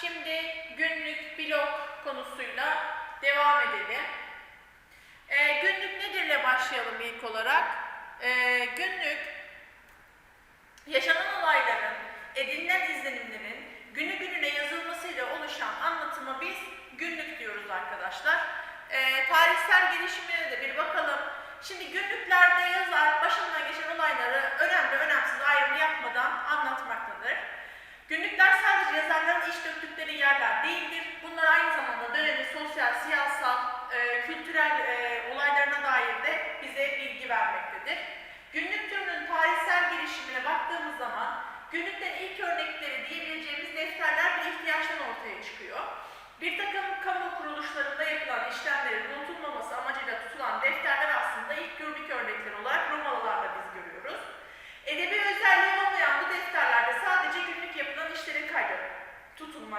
şimdi günlük blog konusuyla devam edelim. Ee, günlük nedirle başlayalım ilk olarak? Ee, günlük yaşanan olayların, edinilen izlenimlerin günü gününe yazılmasıyla oluşan anlatımı biz günlük diyoruz arkadaşlar. Ee, tarihsel gelişimine de bir bakalım. Şimdi günlüklerde yazar başından geçen olayları önemli önemsiz ayrımı yapmadan anlatmaktadır. Günlükler sadece yazarların iş döktükleri yerler değildir. Bunlar aynı zamanda dönemin sosyal, siyasal, e, kültürel e, olaylarına dair de bize bilgi vermektedir. Günlük türünün tarihsel gelişimine baktığımız zaman günlüklerin ilk örnekleri diyebileceğimiz defterler ve ihtiyaçtan ortaya çıkıyor. Bir takım kamu kuruluşlarında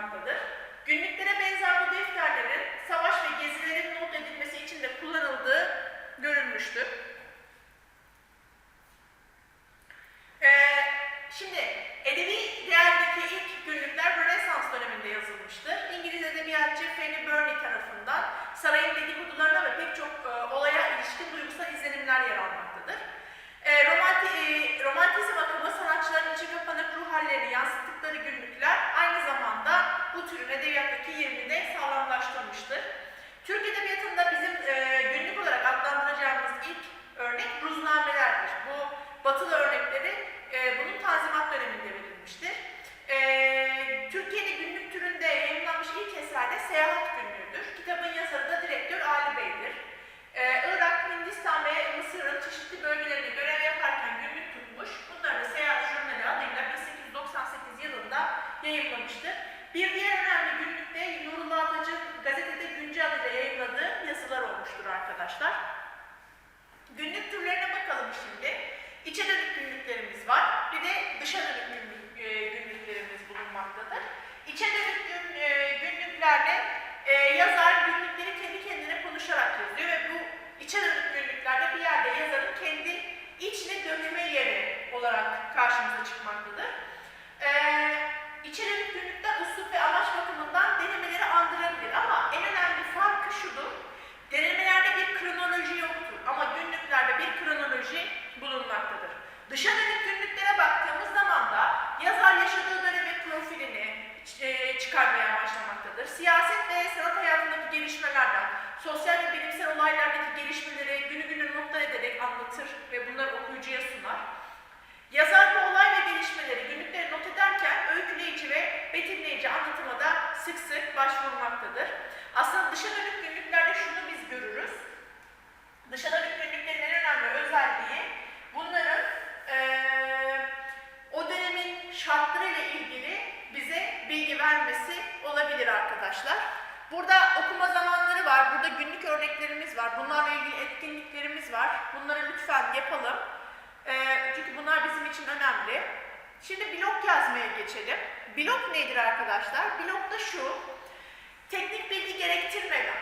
farklıdır. Var. Bunları lütfen yapalım. Eee, çünkü bunlar bizim için önemli. Şimdi blog yazmaya geçelim. Blog nedir arkadaşlar? Blog da şu, teknik bilgi gerektirmeden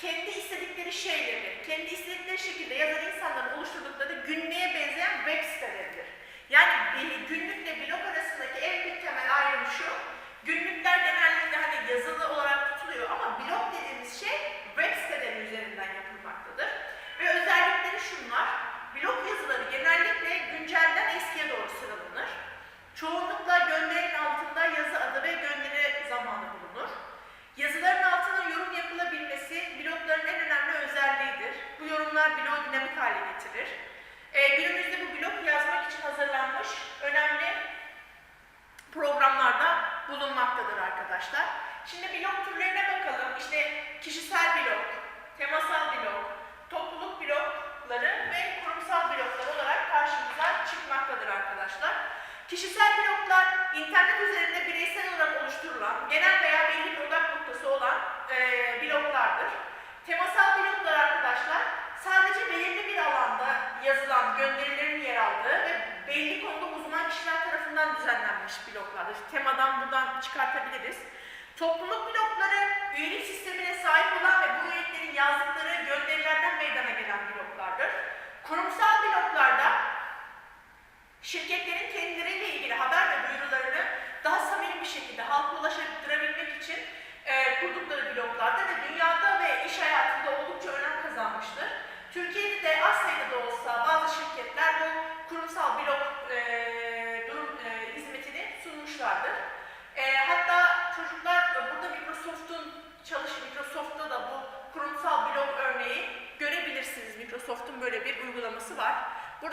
kendi istedikleri şeyleri, kendi istedikleri şekilde yazan insanların oluşturdukları günlüğe benzeyen web siteleridir. Yani günlükle blog arasındaki en büyük temel ayrım şu, günlükler genellikle hani yazılı olarak tutuluyor ama blog dediğimiz şey web siteleri üzerinden yapılmaktadır. Şunlar, blog yazıları genellikle güncelden eskiye doğru sıralanır. Çoğunlukla gönderinin altında yazı adı ve gönderi zamanı bulunur. Yazıların altına yorum yapılabilmesi blogların en önemli özelliğidir. Bu yorumlar blogu dinamik hale getirir. Ee, günümüzde bu blog yazmak için hazırlanmış önemli programlarda bulunmaktadır arkadaşlar. Şimdi blog türlerine bakalım. İşte kişisel blog, temasal blog, blogları ve kurumsal bloglar olarak karşımıza çıkmaktadır arkadaşlar. Kişisel bloglar internet üzerinde bireysel olarak oluşturulan, genel veya belli bir odak noktası olan e, bloglardır. Temasal bloglar arkadaşlar sadece belirli bir alanda yazılan gönderilerin yer aldığı ve belli konuda uzman kişiler tarafından düzenlenmiş bloglardır. Temadan buradan çıkartabiliriz. Topluluk blogları üyelik sistemine sahip olan ve bu üyeliklerin yazdıkları gönderilerden meydana gelen bloglardır kurumsal bloklarda şirketlerin kendileriyle ilgili haber ve duyurularını daha samimi bir şekilde halka ulaşabilmek için e, kurdukları bloklarda ve dünyada ve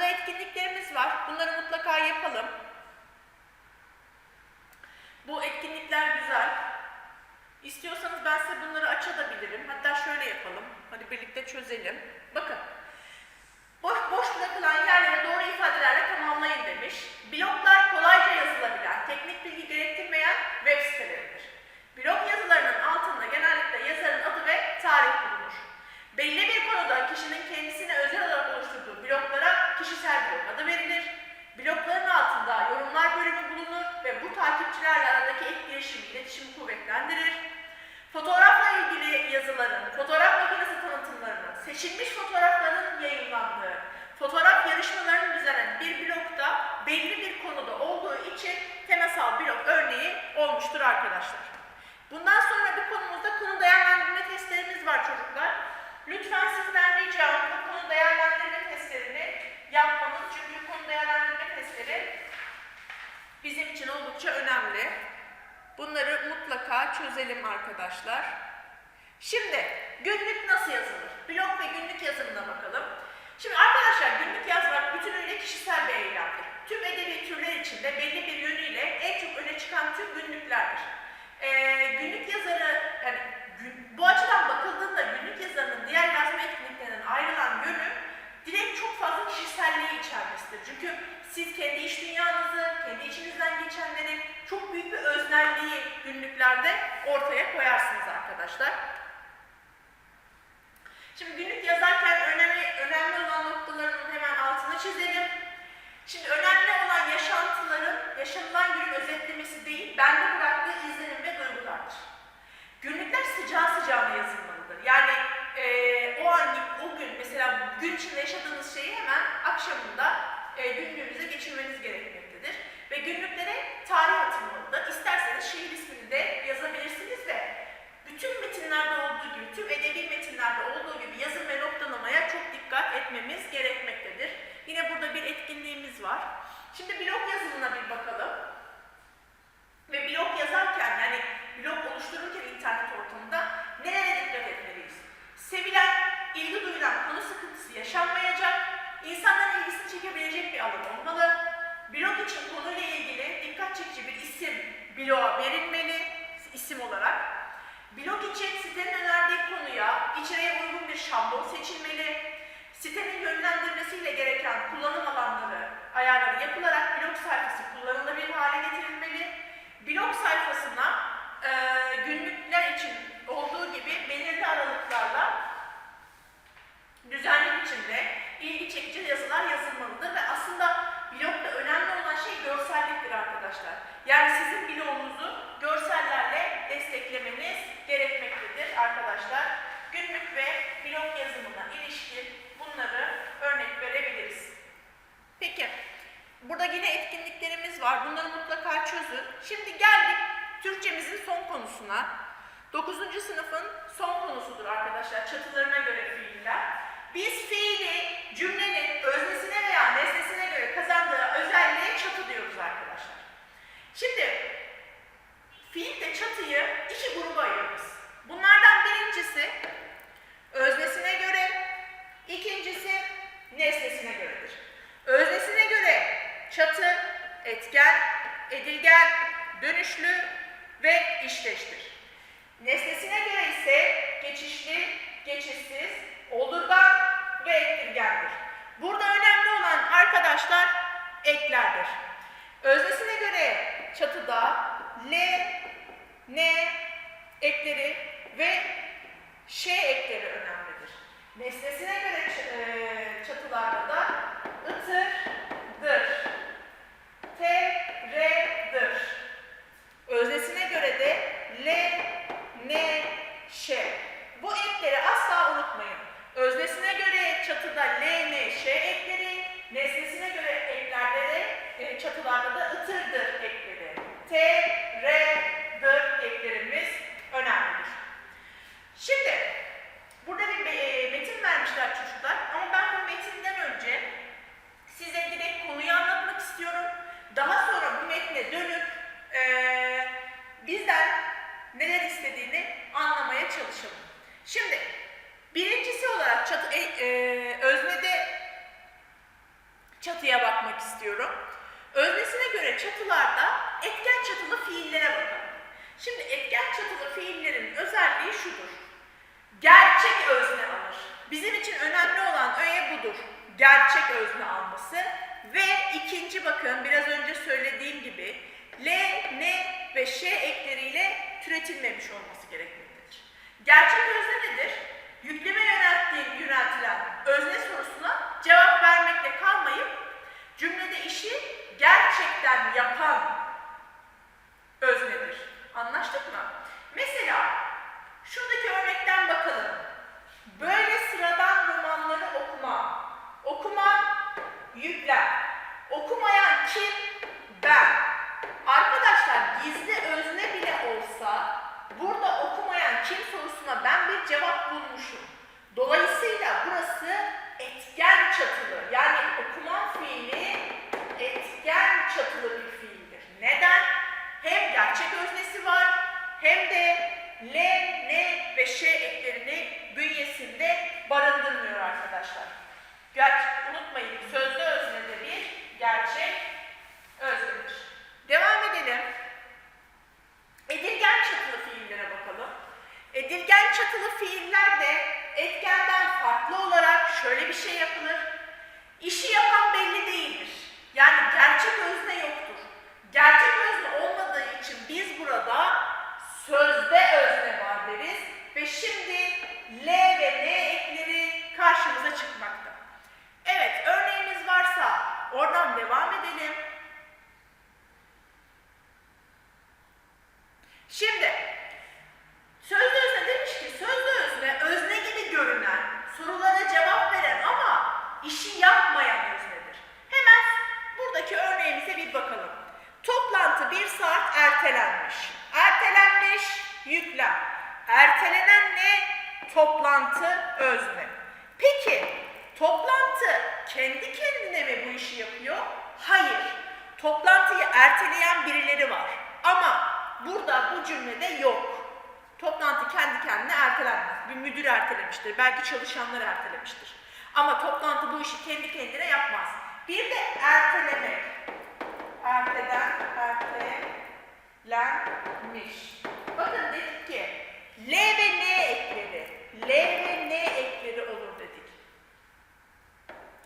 etkinliklerimiz var. Bunları mutlaka yapalım. Bu etkinlikler güzel. İstiyorsanız ben size bunları açabilirim. Hatta şöyle yapalım. Hadi birlikte çözelim. Bakın. Boş, boş bırakılan yerleri doğru ifadelerle tamamlayın demiş. Bloglar kolayca yazılabilen, teknik bilgi gerektirmeyen web siteleridir. Blog yazılarının altında genellikle yazarın adı ve tarih bulunur. Belli bir konuda kişinin kendisine özel olarak oluşturduğu bloglara kişisel blog adı verilir. Blogların altında yorumlar bölümü bulunur ve bu takipçilerle aradaki etkileşimi, iletişimi kuvvetlendirir. Fotoğrafla yazıların, fotoğraf makinesi tanıtımlarının, seçilmiş fotoğrafların yayınlandığı, fotoğraf yarışmalarının düzenlenen bir blokta belli bir konuda olduğu için temasal blok örneği olmuştur arkadaşlar. Bundan sonra bir konumuzda konu değerlendirme testlerimiz var çocuklar. Lütfen sizden ricam bu konu değerlendirme testlerini yapmanız. Çünkü konu değerlendirme testleri bizim için oldukça önemli. Bunları mutlaka çözelim arkadaşlar. Şimdi günlük nasıl yazılır? Blog ve günlük yazımına bakalım. Şimdi arkadaşlar günlük yazmak bütünüyle kişisel bir eylemdir. Tüm edebi türler içinde belli bir yönüyle en çok öne çıkan tür günlüklerdir. Ee, günlük yazarı, yani gün- bu açıdan bakıldığında günlük yazarının diğer yazma etkinliklerinden ayrılan yönü direkt çok fazla kişiselliği içermesidir. Çünkü siz kendi iş dünyanızı, kendi içinizden geçenleri çok büyük bir öznelliği günlüklerde ortaya koyarsınız arkadaşlar. Şimdi günlük yazarken önemli, önemli olan noktaların hemen altını çizelim. Şimdi önemli olan yaşantıların yaşanılan günün özetlemesi değil, bende bıraktığı izlenim ve duygulardır. Günlükler sıcağı sıcağına yazılmalıdır. Yani eee, o an, o gün mesela gün içinde yaşadığınız şeyi hemen akşamında e, günlüğünüze geçirmeniz gerekmektedir. Ve günlüklere tarih atılmalıdır. İsterseniz şehir ismini de yazabilirsiniz ve bütün metinlerde olduğu gibi, tüm edebi metinlerde olduğu gibi yazım ve noktalamaya çok dikkat etmemiz gerekmektedir. Yine burada bir etkinliğimiz var. Şimdi blog yazımına bir bakalım. Ve blog yazarken yani blog oluştururken internet ortamında nereye dikkat etmeliyiz? Sevilen, ilgi duyulan konu sıkıntısı yaşanmayacak, insanların ilgisini çekebilecek bir alan olmalı. Blog için konuyla ilgili dikkat çekici bir isim bloğa verilmeli, isim olarak. Blog için sitenin önerdiği konuya içeriye uygun bir şablon seçilmeli. Sitenin yönlendirmesiyle gereken kullanım alanları, ayarları yapılarak blog sayfası kullanılabilir hale getirilmeli. Blog sayfasına e, günlükler için olduğu gibi belirli aralıklarla düzenli biçimde ilgi çekici yazılar yazılmalıdır ve aslında blogda önemli olan şey görselliktir arkadaşlar. Yani sizin blogunuzu görsellerle desteklemeniz gerekmektedir arkadaşlar. Günlük ve blog yazımına ilişkin bunları örnek verebiliriz. Peki, burada yine etkinliklerimiz var. Bunları mutlaka çözün. Şimdi geldik Türkçemizin son konusuna. 9. sınıfın son konusudur arkadaşlar çatılarına göre fiiller. Biz fiili cümlenin öznesine veya nesnesine göre kazandığı özelliğe çatı diyoruz arkadaşlar. Şimdi fiil de çatıyı iki gruba ayırırız. Bunlardan birincisi öznesine göre, ikincisi nesnesine göredir. Öznesine göre çatı, etken, edilgen, dönüşlü ve işleştir. Nesnesine göre ise geçişli, geçişsiz, oldurgan ve ettirgendir. Burada önemli olan arkadaşlar eklerdir. Öznesine göre çatıda L, N ekleri ve Ş ekleri önemlidir. Nesnesine göre e, çatılarda da ıtır, dır, T, R, dır. Öznesine göre de L, N, Ş. Bu ekleri asla unutmayın. Öznesine göre çatıda L, N, Ş ekleri, nesnesine göre eklerde de e, çatılarda da ıtırdır ekleri. T, R, Şimdi burada bir e, metin vermişler çocuklar ama ben bu metinden önce size direkt konuyu anlatmak istiyorum. Daha sonra bu metne dönüp e, bizden neler istediğini anlamaya çalışalım. Şimdi birincisi olarak çatı, e, e, öznede çatıya bakmak istiyorum. Öznesine göre çatılarda etken çatılı fiillere bakalım. Şimdi etken çatılı fiillerin özelliği şudur. Gerçek özne alır. Bizim için önemli olan öğe budur. Gerçek özne alması. Ve ikinci bakın biraz önce söylediğim gibi L, N ve Ş ekleriyle türetilmemiş olması gerekmektedir. Gerçek özne nedir? Yükleme yönelttiği, yöneltilen özne sorusuna cevap vermekle kalmayıp cümlede işi gerçekten yapan öznedir. Anlaştık mı? Mesela şuradaki örnekten bakalım. Böyle sıradan romanları okuma. Okuma yüklem. Okumayan kim? Ben. Arkadaşlar gizli özne bile olsa burada okumayan kim sorusuna ben bir cevap bulmuşum. Dolayısıyla burası etken çatılı. Yani okuman fiili etken çatılı bir fiildir. Neden? Hem gerçek öznesi var hem de L, N ve Ş eklerini bünyesinde barındırmıyor arkadaşlar. Ger unutmayın sözlü öznede bir gerçek öznedir. Devam edelim. Edilgen çatılı fiillere bakalım. Edilgen çatılı fiiller de etkenden farklı olarak şey yapılır. İşi yapan belli değildir. Yani gerçek özne yoktur. Gerçek özne olmadığı için biz burada sözde özne var deriz ve şimdi L ve N ekleri karşımıza çıkmakta. Evet, örneğimiz varsa oradan devam edelim. Şimdi sözlü özne demiş ki sözlü özne özne gibi görünen, sorulara cevap veren ama işi yapmayan öznedir. Hemen buradaki örneğimize bir bakalım. Toplantı bir saat ertelenmiş. Ertelenmiş yüklem. Ertelenen ne? Toplantı özne. Peki toplantı kendi kendine mi bu işi yapıyor? Hayır. Toplantıyı erteleyen birileri var. Ama burada bu cümlede yok. Toplantı kendi kendine ertelenmez. Bir müdür ertelemiştir. Belki çalışanlar ertelemiştir. Ama toplantı bu işi kendi kendine yapmaz. Bir de ertelemek. Erteden, ertelenmiş. Bakın dedik ki L ve N ekleri. L ve N ekleri olur dedik.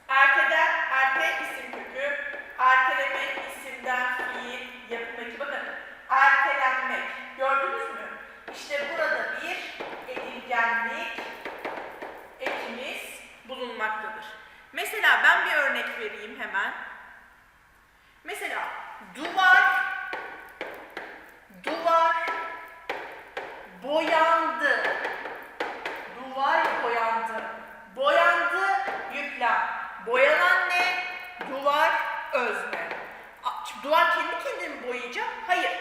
Erteden, erte isim kökü. Ertelemek isimden fiil yapım eki. Bakın ertelenmek. Gördünüz mü? İşte burada bir edilgenlik ekimiz bulunmaktadır. Mesela ben bir örnek vereyim hemen. Mesela duvar, duvar boyandı. Duvar boyandı. Boyandı yüklem. Boyanan ne? Duvar özne. Duvar kendi kendine mi boyayacak? Hayır.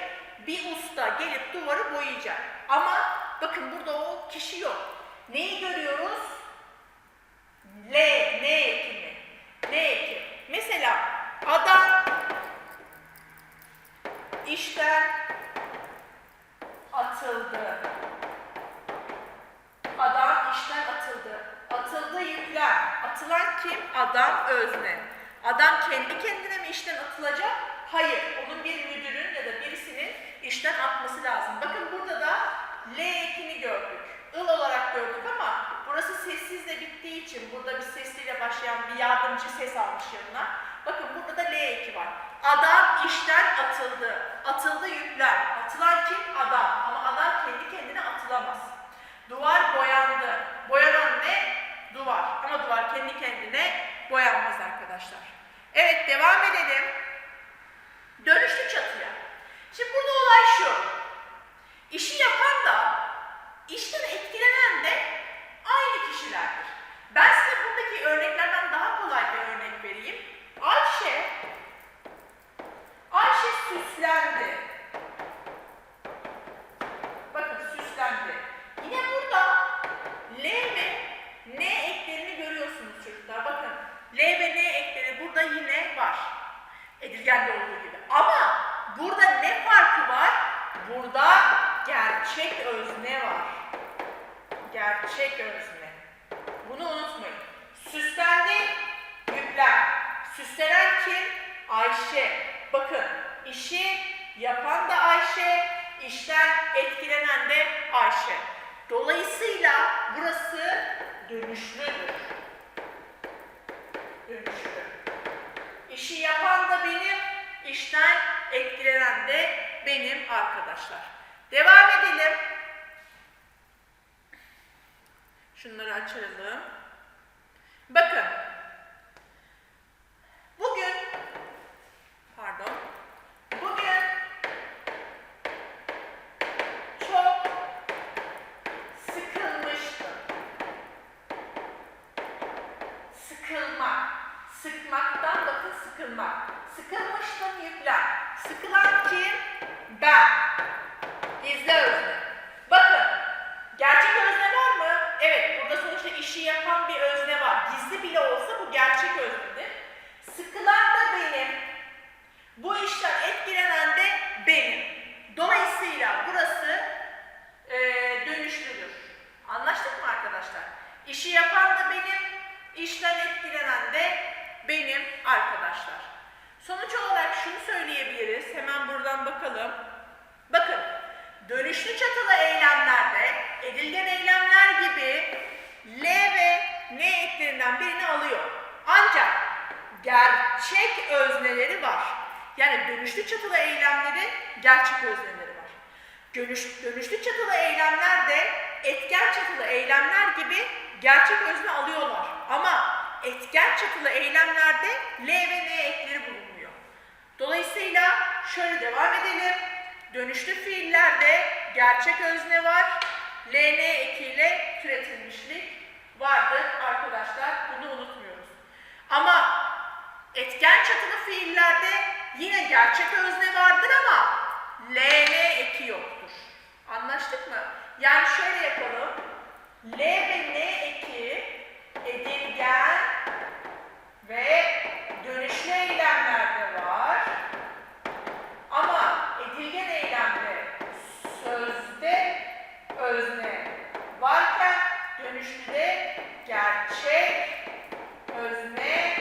Bir usta gelip duvarı boyayacak. Ama bakın burada o kişi yok. Neyi görüyoruz? L, ne ekimi? Ne eki? Mesela adam işten atıldı. Adam işten atıldı. Atıldı yüklem. Atılan kim? Adam özne. Adam kendi kendine mi işten atılacak? Hayır. Onun bir müdürün ya da birisinin işten atması lazım. Bakın burada da L ekini gördük. Il olarak gördük ama burası sessizle bittiği için burada bir sesliyle başlayan bir yardımcı ses almış yanına. Bakın burada da L eki var. Adam işten atıldı. Atıldı yüklem. Atılan kim? Adam. Ama adam kendi kendine atılamaz. Duvar boyandı. Boyanan ne? Duvar. Ama duvar kendi kendine boyanmaz arkadaşlar. Evet devam edelim. Dönüşlü çatıya. Şimdi burada olay şu. İşi yapan da işten etkilenen de aynı kişilerdir. Ben size buradaki örneklerden daha kolay bir örnek vereyim. Ayşe Ayşe süslendi. Bakın süslendi. Yine burada L ve N eklerini görüyorsunuz çocuklar. Bakın L ve N ekleri burada yine var. Edilgende olduğu gibi. Ama burada ne farkı var? Burada gerçek özne var. Gerçek özne. Bunu unutmayın. Süslendi, yüklem. Süslenen kim? Ayşe. Bakın, işi yapan da Ayşe, işten etkilenen de Ayşe. Dolayısıyla burası dönüşlüdür. Dönüşlü. İşi yapan da benim, işten etkilenen de benim arkadaşlar. Devam edelim. Şunları açalım. Bakın. Bugün pardon. Bugün çok sıkılmıştım. Sıkılmak. Sıkmaktan bakın sıkılmak. Sıkılmıştım yüklem. Sıkılan kim? Ben. Gizli özne. Bakın. Gerçek özne var mı? Evet. Burada sonuçta işi yapan bir özne var. Gizli bile olsa bu gerçek öznedir. Sıkılan da benim. Bu işten etkilenen de benim. Dolayısıyla burası eee dönüşlüdür. Anlaştık mı arkadaşlar? İşi yapan da benim, işten etkilenen de benim arkadaşlar. Sonuç olarak şunu söyleyebiliriz. Hemen buradan bakalım. Bakın, dönüşlü çatılı eylemlerde edilgen eylemler gibi L ve N eklerinden birini alıyor. Ancak gerçek özneleri var. Yani dönüşlü çatılı eylemleri gerçek özneleri var. Dönüş, dönüşlü çatılı eylemler de etken çatılı eylemler gibi gerçek özne alıyorlar. Ama etken çatılı eylemlerde L ve N ekleri bulunmuyor. Dolayısıyla şöyle devam edelim. Dönüşlü fiillerde gerçek özne var. LN ekiyle türetilmişlik vardır arkadaşlar. Bunu unutmuyoruz. Ama etken çatılı fiillerde yine gerçek özne vardır ama LN eki yoktur. Anlaştık mı? Yani şöyle yapalım. L ve N eki edilgen ve dönüşlü eylemlerde var. Ama edilgen eylemde sözde özne varken dönüşlüde gerçek özne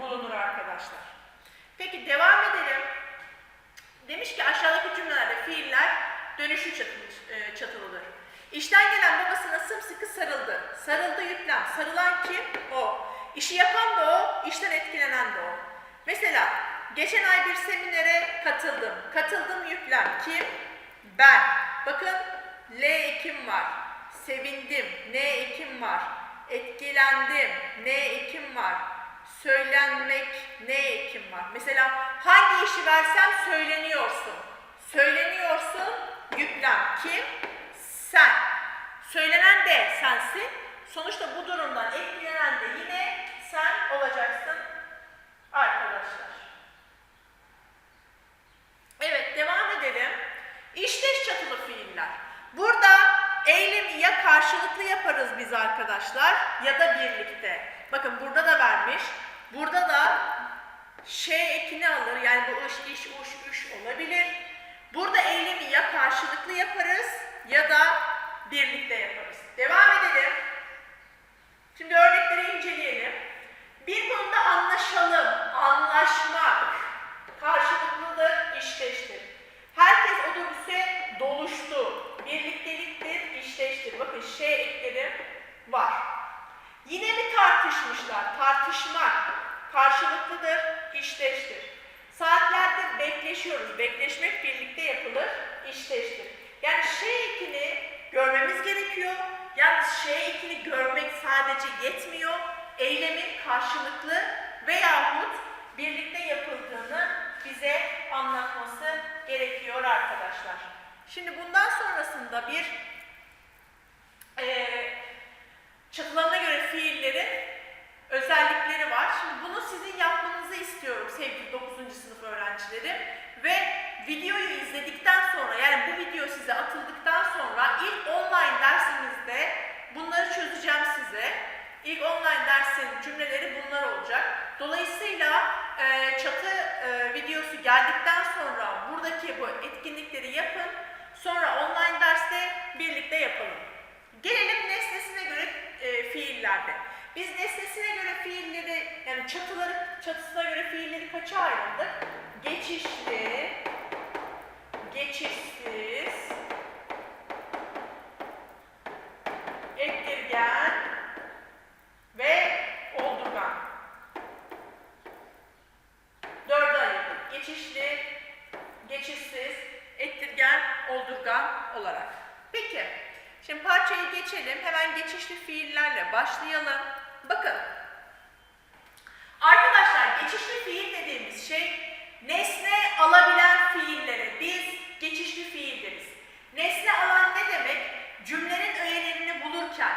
bulunur arkadaşlar. Peki devam edelim. Demiş ki aşağıdaki cümlelerde fiiller çatılı- e, çatılıdır. İşten gelen babasına sımsıkı sarıldı. Sarıldı yüklem. Sarılan kim? O. İşi yapan da o, işten etkilenen de o. Mesela geçen ay bir seminere katıldım. Katıldım yüklem. Kim? Ben. Bakın L ekim var. Sevindim. N ekim var. Etkilendim. N ekim var. Söylenmek ne ekim var? Mesela hangi işi versem söyleniyorsun. Söyleniyorsun yüklem. Kim? Sen. Söylenen de sensin. Sonuçta bu durumdan etkilenen de yine sen olacaksın arkadaşlar. Evet devam edelim. İşleş çatılı fiiller. Burada eylemi ya karşılıklı yaparız biz arkadaşlar ya da birlikte. Bakın burada da vermiş. Burada da şey ekini alır. Yani bu iş, iş, uş, üş olabilir. Burada eylemi ya karşılıklı yaparız ya da birlikte yaparız. Devam edelim. Şimdi örnekleri inceleyelim. Bir konuda anlaşalım, anlaşmak karşılıklıdır, işleştir. Herkes otobüse doluştu, birlikteliktir, işleştir. Bakın şey ekleri var. Yine mi tartışmışlar? Tartışmak karşılıklıdır, işleştir. Saatlerdir bekleşiyoruz. Bekleşmek birlikte yapılır, işleştir. Yani şey ekini görmemiz gerekiyor. Yalnız şey ekini görmek sadece yetmiyor. Eylemin karşılıklı veyahut birlikte yapıldığını bize anlatması gerekiyor arkadaşlar. Şimdi bundan sonrasında bir eee çatılarına göre fiillerin özellikleri var. Şimdi bunu sizin yapmanızı istiyorum sevgili 9. sınıf öğrencileri. Ve videoyu izledikten sonra yani bu video size atıldıktan sonra ilk online dersimizde bunları çözeceğim size. İlk online dersin cümleleri bunlar olacak. Dolayısıyla e, çatı e, videosu geldikten sonra buradaki bu etkinlikleri yapın. Sonra online derste birlikte yapalım. Gelelim nesnesine göre e, fiillerde. Biz nesnesine fiilleri, yani çatıları, çatısına göre fiilleri kaça ayrıldık? Geçişli, geçişsiz, ettirgen ve oldurgan. Dörde ayırdık. Geçişli, geçişsiz, ettirgen, oldurgan olarak. Peki, şimdi parçayı geçelim. Hemen geçişli fiillerle başlayalım. Bakın. Arkadaşlar geçişli fiil dediğimiz şey nesne alabilen fiillere biz geçişli fiil deriz. Nesne alan ne demek? Cümlenin öğelerini bulurken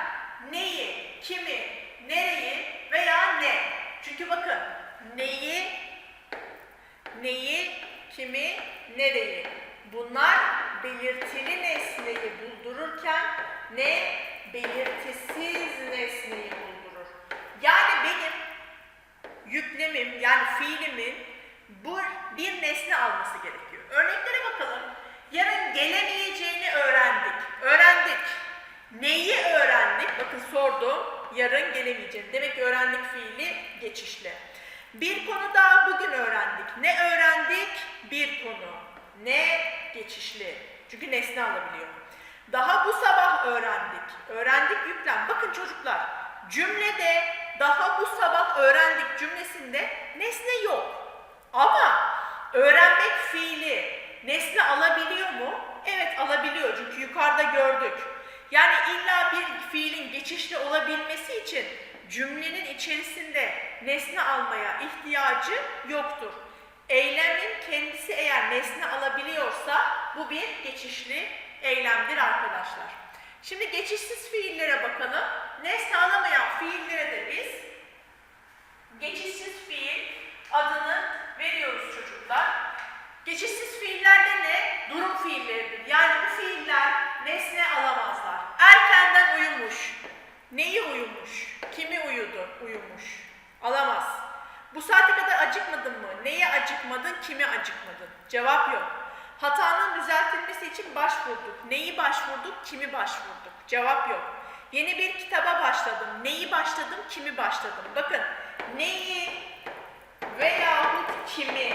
neyi, kimi, nereyi veya ne. Çünkü bakın neyi, neyi, kimi, nereyi. Bunlar belirtili nesneyi buldururken ne belirtisiz nesneyi buldurur. Yani benim yüklemim yani fiilimin bu bir nesne alması gerekiyor. Örneklere bakalım. Yarın gelemeyeceğini öğrendik. Öğrendik. Neyi öğrendik? Bakın sordum. Yarın gelemeyeceğini. Demek ki öğrendik fiili geçişli. Bir konu daha bugün öğrendik. Ne öğrendik? Bir konu. Ne? Geçişli. Çünkü nesne alabiliyor. Daha bu sabah öğrendik. Öğrendik yüklem. Bakın çocuklar cümlede daha bu sabah öğrendik cümlesinde nesne yok. Ama öğrenmek fiili nesne alabiliyor mu? Evet alabiliyor çünkü yukarıda gördük. Yani illa bir fiilin geçişli olabilmesi için cümlenin içerisinde nesne almaya ihtiyacı yoktur. Eylemin kendisi eğer nesne alabiliyorsa bu bir geçişli eylemdir arkadaşlar. Şimdi geçişsiz fiillere bakalım. Nesne alamayan fiillere de biz geçişsiz fiil adını veriyoruz çocuklar. Geçişsiz fiillerde ne? Durum fiilleridir. Yani bu fiiller nesne alamazlar. Erkenden uyumuş. Neyi uyumuş? Kimi uyudu? Uyumuş. Alamaz. Bu saate kadar acıkmadın mı? Neye acıkmadın? Kimi acıkmadın? Cevap yok. Hatanın düzeltilmesi için başvurduk. Neyi başvurduk? Kimi başvurduk? Cevap yok. Yeni bir kitaba başladım. Neyi başladım? Kimi başladım? Bakın neyi veyahut kimi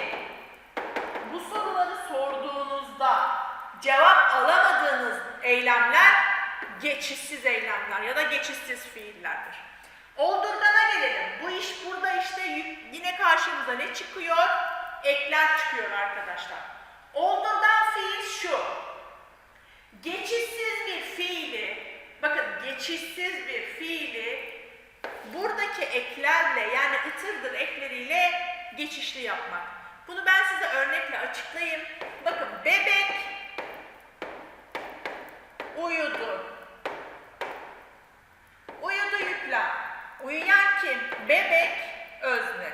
cevap alamadığınız eylemler geçişsiz eylemler ya da geçişsiz fiillerdir. Oldurgana gelelim. Bu iş burada işte yine karşımıza ne çıkıyor? Ekler çıkıyor arkadaşlar. Oldurgan fiil şu. Geçişsiz bir fiili, bakın geçişsiz bir fiili buradaki eklerle yani ıtırdır ekleriyle geçişli yapmak. Bunu ben size örnekle açıklayayım. Bakın bebek uyudu. Uyudu yüklem. Uyuyan kim? Bebek özne.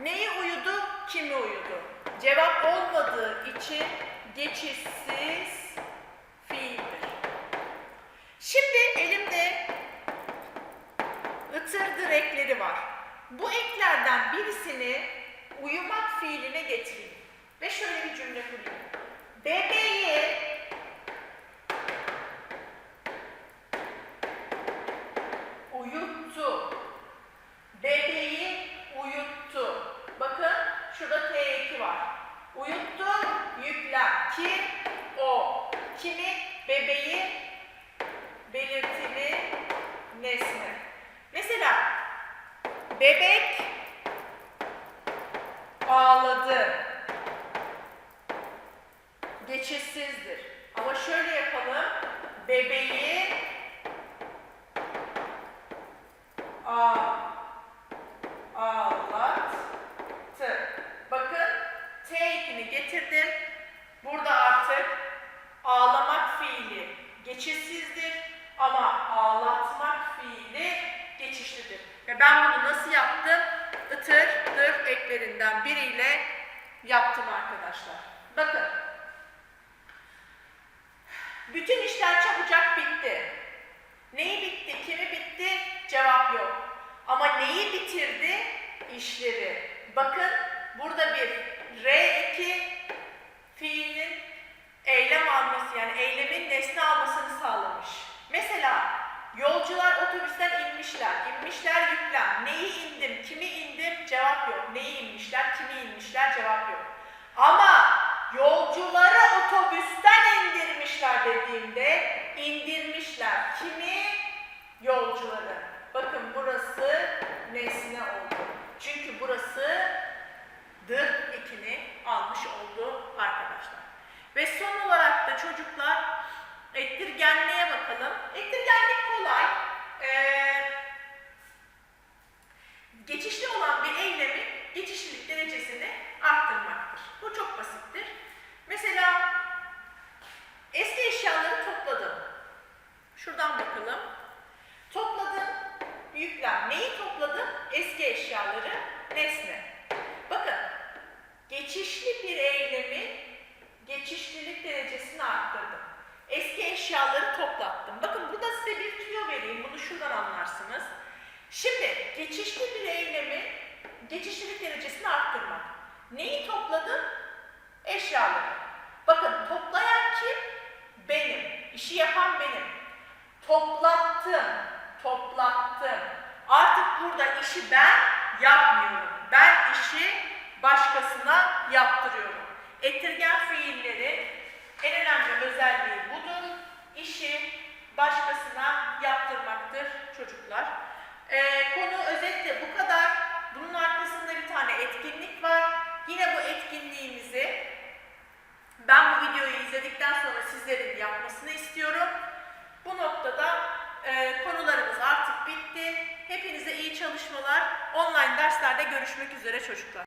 Neyi uyudu? Kimi uyudu? Cevap olmadığı için geçişsiz fiildir. Şimdi elimde ıtırdır ekleri var. Bu eklerden birisini uyumak fiiline getireyim. Ve şöyle bir cümle kurayım. Bebeği uyuttu. Bebeği uyuttu. Bakın şurada T2 var. Uyuttu, yüklem. Kim? O. Kimi? Bebeği belirtili nesne. Mesela bebek ağladı. Geçişsizdir. Ama şöyle yapalım. Bebeği a ağlattı. Bakın T2'ni getirdim. Burada artık ağlamak fiili geçişsizdir ama ağlatmak fiili geçişlidir. Ve ben bunu nasıl yaptım? Itır, dır eklerinden biriyle yaptım arkadaşlar. Bakın. Bütün işler çabucak bitti. Neyi bitti, kimi bitti? Cevap yok. Ama neyi bitirdi? İşleri. Bakın burada bir R2 fiilin eylem alması yani eylemin nesne almasını sağlamış. Mesela yolcu Yolcular otobüsten inmişler. İnmişler yüklem. Neyi indim, kimi indim cevap yok. Neyi inmişler, kimi inmişler cevap yok. Ama yolcuları otobüsten indirmişler dediğimde indirmişler. Kimi? Yolcuları. Bakın burası nesne oldu. Çünkü burası dır ekini almış oldu arkadaşlar. Ve son olarak da çocuklar ettirgenliğe bakalım. Ettirgenlik kolay. Ee, geçişli olan bir eylemin geçişlilik derecesini arttırmaktır. Bu çok basittir. Mesela eski eşyaları topladım. Şuradan bakalım. Topladım. Yüklem. Neyi topladım? Eski eşyaları. Nesne. Bakın. Geçişli bir eylemin geçişlilik derecesini arttırdım. Eski eşyaları toplattım. Bakın burada size bir tüyo vereyim. Bunu anlarsınız. Şimdi geçişli bir eylemin geçişlilik derecesini arttırmak. Neyi topladım? Eşyaları. Bakın toplayan kim? Benim. İşi yapan benim. Toplattım. Toplattım. Artık burada işi ben yapmıyorum. Ben işi başkasına yaptırıyorum. Ettirgen fiillerin en önemli özelliği budur. İşi başkasına yaptırmaktır çocuklar. Ee, konu özetle bu kadar. Bunun arkasında bir tane etkinlik var. Yine bu etkinliğimizi ben bu videoyu izledikten sonra sizlerin yapmasını istiyorum. Bu noktada e, konularımız artık bitti. Hepinize iyi çalışmalar. Online derslerde görüşmek üzere çocuklar.